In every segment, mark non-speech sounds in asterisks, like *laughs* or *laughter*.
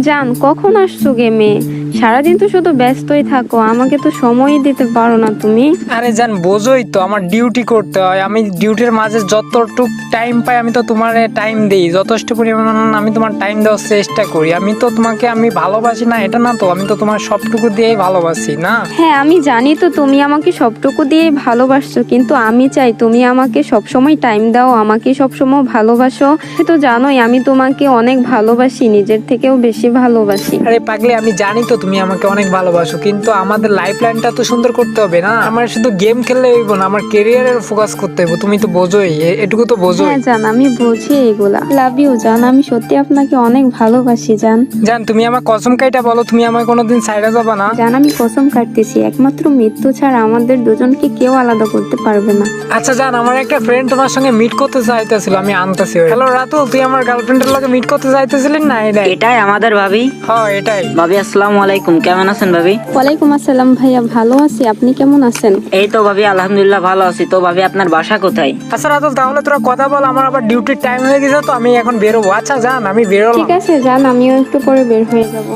জান কখন আসছো গেমে সারাদিন তো শুধু ব্যস্তই থাকো আমাকে তো সময়ই দিতে পারো না তুমি। আরে জান বোঝোই তো আমার ডিউটি করতে হয়। আমি ডিউটির মাঝে যতটুক টাইম পাই আমি তো তোমার টাইম দিই। যথেষ্ট পরিমাণ আমি তোমার টাইম দেওয়ার চেষ্টা করি। আমি তো তোমাকে আমি ভালোবাসি না এটা না তো আমি তো তোমার সবটুকু দিয়েই ভালোবাসি না? হ্যাঁ আমি জানি তো তুমি আমাকে সবটুকু দিয়েই ভালোবাসছো কিন্তু আমি চাই তুমি আমাকে সবসময় টাইম দাও আমাকে সবসময় ভালোবাসো। তো জানোই আমি তোমাকে অনেক ভালোবাসি নিজের থেকেও বেশি। ভালোবাসি। আরে পাগলি আমি জানি তো তুমি আমাকে অনেক ভালোবাসো কিন্তু আমাদের লাইফ লাইনটা তো সুন্দর করতে হবে না? আমার শুধু গেম খেললে হইব না আমার কেরিয়ারের ফোকাস করতে হবে তুমি তো বোঝোই এটুকু তো বোঝোই। হ্যাঁ জান আমি বুঝি এগুলা। লাভ ইউ জান আমি সত্যি আপনাকে অনেক ভালোবাসি জান। জান তুমি আমার কসম কাইটা বলো তুমি আমার কোনোদিন সাইডে যাবা না? জান আমি কসম কাটতেছি একমাত্র মৃত্যু ছাড়া আমাদের দুজনকে কেউ আলাদা করতে পারবে না। আচ্ছা জান আমার একটা ফ্রেন্ড তোমার সঙ্গে মিট করতে চাইতেছিল আমি আনতেছি হ্যালো রাতুল তুই আমার গার্লফ্রেন্ডের লগে মিট করতে চাইতেছিলি না? এটাই এটাই আমাদের ভাবি। হ্যাঁ এটাই। ভাবি আসসালামু আলাইকুম। কেমন আছেন ভাবি? ওয়ালাইকুম আসসালাম ভাইয়া ভালো আছি। আপনি কেমন আছেন? এই তো ভাবি আলহামদুলিল্লাহ ভালো আছি। তো ভাবি আপনার বাসা কোথায়? আচ্ছা রাতুল তাহলে তোরা কথা বল আমার আবার ডিউটির টাইম হয়ে গেছে তো আমি এখন বেরোবো। আচ্ছা যান আমি বেরো ঠিক আছে যান আমিও একটু পরে বের হয়ে যাব।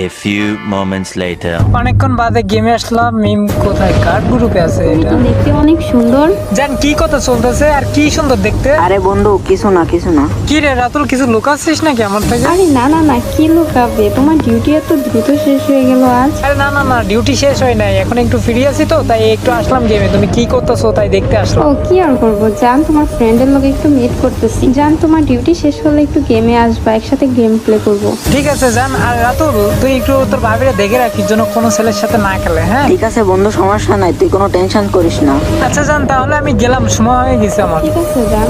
A few moments later. অনেকক্ষণ বাদে গেমে আসলাম মিম কোথায়? কার গ্রুপে আছে এটা? দেখতে অনেক সুন্দর। জান কি কথা চলতেছে আর কি সুন্দর দেখতে? আরে বন্ধু কিছু না কিছু না। কি রে রাতুল কিছু লুকাচ্ছিস নাকি আমার থেকে? আরে না না না কি লুকাবে? তোমার ডিউটি এত দ্রুত শেষ হয়ে গেল আজ। আরে না না না ডিউটি শেষ হয় নাই। এখন একটু ফ্রি আছি তো তাই একটু আসলাম গেমে তুমি কি করতেছো তাই দেখতে আসলাম। ও কি আর করব? জান তোমার ফ্রেন্ডের লোক একটু মিট করতেছি। জান তোমার ডিউটি শেষ হলে একটু গেমে আসবা একসাথে গেম প্লে করব। ঠিক আছে জান। আর রাতুল তুই একটু তোর ভাবিরা দেখে রাখিস জন্য কোনো ছেলের সাথে না খেলে হ্যাঁ? ঠিক আছে বন্ধু সমস্যা নাই তুই কোনো টেনশন করিস না। আচ্ছা জান তাহলে আমি গেলাম সময় হয়ে গেছে আমার। ঠিক আছে জান।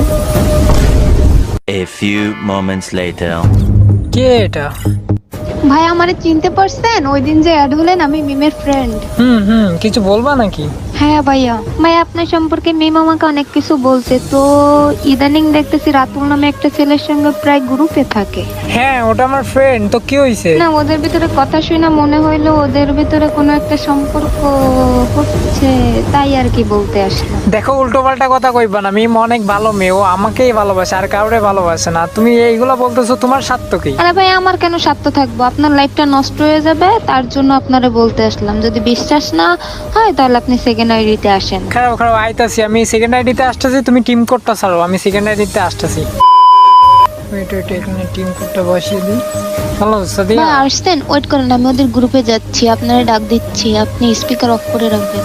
A few moments later. কে এটা? ভাই আমারে চিনতে পারছেন? ওই দিন যে অ্যাড হলেন আমি মিমের ফ্রেন্ড হুম হুম কিছু বলবা নাকি? হ্যাঁ ভাইয়া। ভাই আপনার সম্পর্কে মিম আমাকে অনেক কিছু বলছে। তো ইদানিং দেখতেছি রাতুল নামে একটা ছেলের সঙ্গে প্রায় গ্রুপে থাকে। হ্যাঁ ওটা আমার ফ্রেন্ড তো কি হয়েছে না ওদের ভিতরে কথা শুনে মনে হইল ওদের ভিতরে কোনো একটা সম্পর্ক হচ্ছে তাই আর কি বলতে আসলাম। দেখো উল্টো পাল্টা কথা কইবা না। মিম অনেক ভালো মেয়ে ও আমাকেই ভালোবাসে আর কাউরে ভালোবাসে না। তুমি এইগুলো বলতেছো তোমার স্বার্থ কি? আরে ভাই আমার কেন স্বার্থ থাকব? আপনার লাইফটা নষ্ট হয়ে যাবে তার জন্য আপনারে বলতে আসলাম। যদি বিশ্বাস না হয় তাহলে আপনি সেকেন্ড আইডিতে আসেন। খারাপ খারাপ আইতাছি। আমি সেকেন্ড আইডিতে আসতেছি তুমি টিম কোডটা ছাড়ো। আমি সেকেন্ড আইডিতে আসতেছি। ওয়েট ওয়েট এখানে টিম কোডটা বসিয়ে দিই। হ্যালো সাদিয়া আসছেন ওয়েট করেন আমি ওদের গ্রুপে যাচ্ছি। আপনারা ডাক দিচ্ছি। আপনি স্পিকার অফ করে রাখবেন।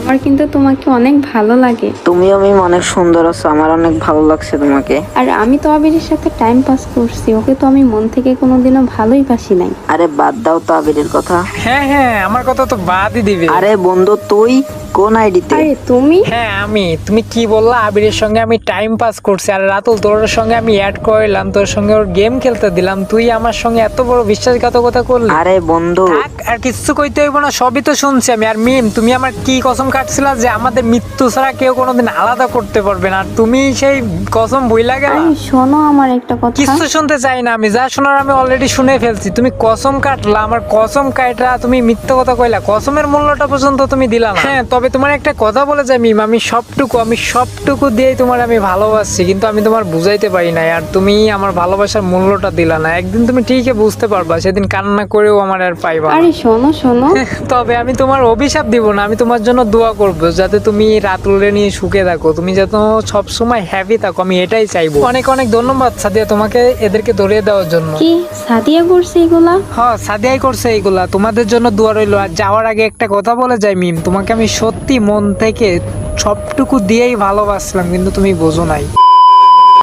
আমার কিন্তু তোমাকে অনেক ভালো লাগে। তুমিও আমি অনেক সুন্দর আছো আমার অনেক ভালো লাগছে তোমাকে। আর আমি তো আবিরের সাথে টাইম পাস করছি ওকে তো আমি মন থেকে কোনোদিনও ভালোই বাসি নাই। আরে বাদ দাও তো আবিরের কথা। হ্যাঁ হ্যাঁ আমার কথা তো বাদই দিবে। আরে বন্ধু তুই কোন আইডিতে? আরে তুমি? হ্যাঁ আমি। তুমি কি বললা? আবিরের সঙ্গে আমি টাইম পাস করছি। আর রাতুল তোর সঙ্গে আমি অ্যাড করলাম তোর সঙ্গে ওর গেম খেলতে দিলাম। তুই আমার সঙ্গে এত বড় বিশ্বাসঘাতকতা করলি। আরে বন্ধু। থাক, আর কিছু কইতে হইব না সবই তো শুনছি আমি। আর মিম তুমি আমার কি কসম কাটছিলা যে আমাদের মৃত্যু ছাড়া কেউ কোনোদিন আলাদা করতে পারবে না? আর তুমি সেই কসম বইলা গেলা। আরে শোনো আমার একটা কথা। কিছু শুনতে চাই না আমি যা শোনার আমি অলরেডি শুনে ফেলছি। তুমি কসম কাটলা আমার কসম কাটলা তুমি মিথ্যা কথা কইলা। কসমের মূল্যটা পর্যন্ত তুমি দিলা না। হ্যাঁ তবে তোমার একটা কথা বলে যাই মিম আমি সবটুকু আমি সবটুকু দিয়েই তোমার আমি ভালোবাসছি কিন্তু আমি তোমার বুঝাইতে পারি না আর তুমি আমার ভালোবাসার মূল্যটা দিলা না। একদিন তুমি ঠিকই বুঝতে পারবা সেদিন কান্না করেও আমার আর পাইবা আরে শোনো শোনো। *laughs* তবে আমি তোমার অভিশাপ দিব না আমি তোমার জন্য দোয়া করব যাতে তুমি রাতুলে নিয়ে সুখে থাকো তুমি যাতে সবসময় হ্যাপি থাকো আমি এটাই চাইব। অনেক অনেক ধন্যবাদ সাদিয়া তোমাকে এদেরকে ধরিয়ে দেওয়ার জন্য। কি সাদিয়া করছে এগুলা? হ্যাঁ সাদিয়াই করছে এইগুলা তোমাদের জন্য দোয়া রইল আর যাওয়ার আগে একটা কথা বলে যাই মিম তোমাকে আমি সত্যি মন থেকে সবটুকু দিয়েই ভালোবাসলাম কিন্তু তুমি বোঝো নাই।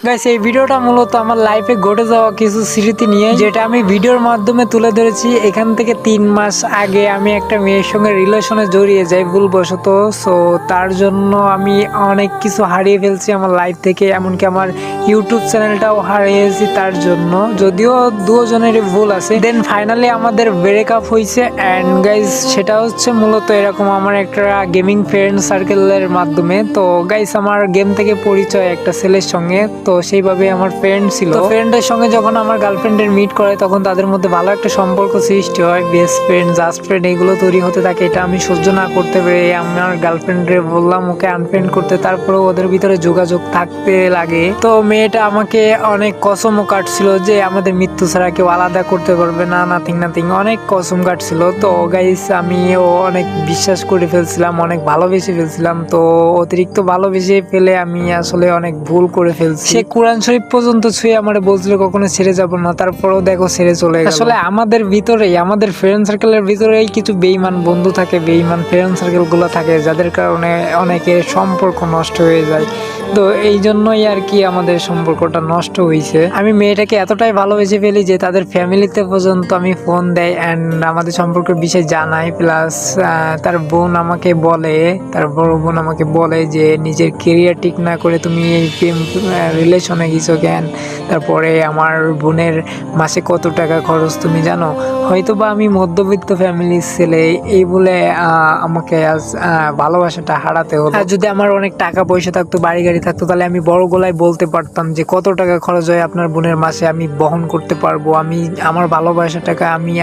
গাইস এই ভিডিওটা মূলত আমার লাইফে ঘটে যাওয়া কিছু স্মৃতি নিয়ে, যেটা আমি ভিডিওর মাধ্যমে তুলে ধরেছি। এখান থেকে তিন মাস আগে আমি একটা মেয়ের সঙ্গে রিলেশনে জড়িয়ে যাই ভুলবশত। সো তার জন্য আমি অনেক কিছু হারিয়ে ফেলছি আমার লাইফ থেকে, এমনকি আমার ইউটিউব চ্যানেলটাও হারিয়েছি তার জন্য। যদিও দুজনেরই ভুল আছে। দেন ফাইনালি আমাদের ব্রেক আপ হয়েছে অ্যান্ড গাইজ সেটা হচ্ছে মূলত এরকম আমার একটা গেমিং ফ্রেন্ড সার্কেলের মাধ্যমে। তো গাইস আমার গেম থেকে পরিচয় একটা ছেলের সঙ্গে। তো সেইভাবে আমার ফ্রেন্ড ছিল। ফ্রেন্ডের সঙ্গে যখন আমার গার্লফ্রেন্ডের মিট করে তখন তাদের মধ্যে ভালো একটা সম্পর্ক সৃষ্টি হয়। বেস্ট ফ্রেন্ড জাস্ট ফ্রেন্ড এগুলো তৈরি হতে থাকে, এটা আমি সহ্য না করতে পেরে আমার গার্লফ্রেন্ডে বললাম, ওকে আনফ্রেন্ড করতে। তারপরে ওদের ভিতরে যোগাযোগ থাকতে লাগে। তো মেয়েটা আমাকে অনেক কসমও কাটছিল যে, আমাদের মৃত্যু ছাড়া কেউ আলাদা করতে পারবে না নাথিং নাথিং অনেক কসম কাটছিল। তো গাইস আমিও অনেক বিশ্বাস করে ফেলছিলাম, অনেক ভালোবেসে ফেলছিলাম। তো অতিরিক্ত ভালোবেসে ফেলে আমি আসলে অনেক ভুল করে ফেলছি। সে কোরআন শরীফ পর্যন্ত ছুঁয়ে আমার বলছিল কখনো ছেড়ে যাব না, তারপরেও দেখো ছেড়ে চলে গেল। আসলে আমাদের ভিতরেই, আমাদের ফ্রেন্ড সার্কেলের ভিতরেই কিছু বেইমান বন্ধু থাকে বেইমান ফ্রেন্ড সার্কেলগুলো থাকে, যাদের কারণে অনেকের সম্পর্ক নষ্ট হয়ে যায়। তো এই জন্যই আর কি আমাদের সম্পর্কটা নষ্ট হয়েছে আমি মেয়েটাকে এতটাই ভালোবেসে ফেলি যে তাদের ফ্যামিলিতে পর্যন্ত আমি ফোন দেয় অ্যান্ড আমাদের সম্পর্কের বিষয়ে জানাই প্লাস তার বোন আমাকে বলে, তার বড় বোন আমাকে বলে যে নিজের কেরিয়ার ঠিক না করে তুমি এই প্রেম রিলেশনে গেছো কেন? তারপরে আমার বোনের মাসে কত টাকা খরচ তুমি জানো? হয়তো বা আমি মধ্যবিত্ত ফ্যামিলির ছেলে, এই বলে আমাকে আজ ভালোবাসাটা হারাতে হলো। আর যদি আমার অনেক টাকা পয়সা থাকতো, বাড়ি গাড়ি থাকতো, তাহলে আমি বড় গলায় বলতে পারতাম যে কত টাকা খরচ হয় আপনার বোনের মাসে, আমি বহন করতে পারব, আমি, আমার ভালোবাসাটাকে আমি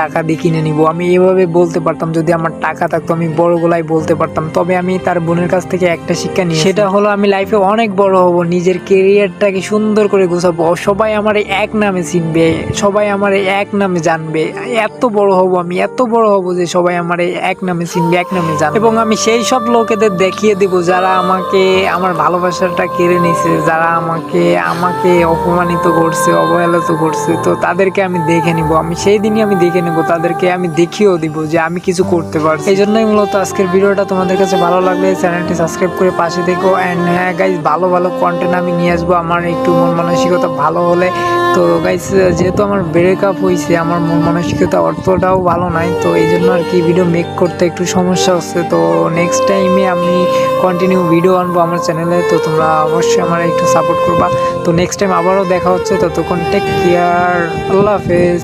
টাকা দিয়ে কিনে নিব। আমি এভাবে বলতে পারতাম, যদি আমার টাকা থাকতো, আমি বড় গলায় বলতে পারতাম। তবে আমি তার বোনের কাছ থেকে একটা শিক্ষা নিই সেটা হলো, আমি লাইফে অনেক বড় হব, নিজের কেরিয়ারটাকে সুন্দর করে গোছাবো? সবাই আমার এক নামে চিনবে, সবাই আমার এক নামে জানবে। এত বড় হব আমি, এত বড় হব যে সবাই আমার এক নামে চিনবে, এক নামে জানবে। এবং আমি সেই সব লোকেদের দেখিয়ে দেব যারা আমাকে, আমার ভালোবাসাটা কেড়ে নিছে যারা আমাকে আমাকে অপমানিত করছে, অবহেলিত করছে। তো তাদেরকে আমি দেখে নিব। আমি সেই দিনই আমি দেখে নিব, তাদেরকে আমি দেখিয়েও দিব যে আমি কিছু করতে পারছি। এই জন্যই মূলত আজকের ভিডিওটা তোমাদের কাছে ভালো লাগলে চ্যানেলটি সাবস্ক্রাইব করে পাশে দেখো অ্যান্ড হ্যাঁ গাইজ ভালো ভালো কন্টেন্ট আমি নিয়ে আসব। আমার একটু মন মানসিকতা ভালো হলে। তো গাইস যেহেতু আমার ব্রেকআপ হয়েছে আমার মন মানসিকতা অর্থটাও ভালো নাই। তো এই জন্য আর কি ভিডিও মেক করতে একটু সমস্যা হচ্ছে। তো নেক্সট টাইমে আমি কন্টিনিউ ভিডিও আনব আমার চ্যানেলে তো তোমরা অবশ্যই আমার একটু সাপোর্ট করবা। তো নেক্সট টাইম আবারও দেখা হচ্ছে। ততক্ষণ টেক কেয়ার আল্লাহ হাফেজ।